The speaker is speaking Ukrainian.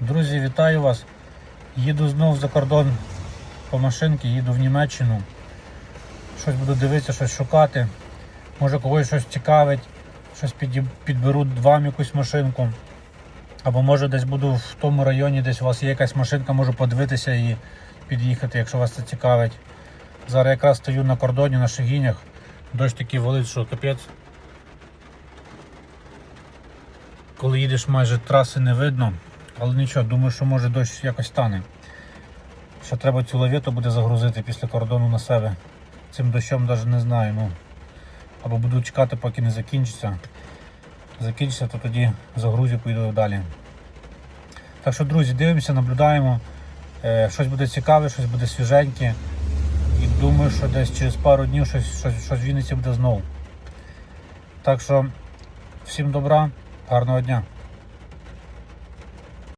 Друзі, вітаю вас. Їду знов за кордон по машинки, їду в Німеччину. Щось буду дивитися, щось шукати. Може когось щось цікавить, щось підберу вам якусь машинку. Або може десь буду в тому районі, десь у вас є якась машинка, можу подивитися і під'їхати, якщо вас це цікавить. Зараз якраз стою на кордоні на Шегінях. Дощ такий валить, що капець. Коли їдеш майже траси не видно, але нічого, думаю, що може дощ якось стане. Що треба цю лавіту буде загрузити після кордону на себе. Цим дощом навіть не знаю. Ну, або буду чекати, поки не закінчиться. Закінчиться, то тоді загрузю, поїду далі. Так що, друзі, дивимося, наблюдаємо. Е, щось буде цікаве, щось буде свіженьке. І думаю, що десь через пару днів щось, щось, щось в Вінниці буде знову. Так що, всім добра, гарного дня.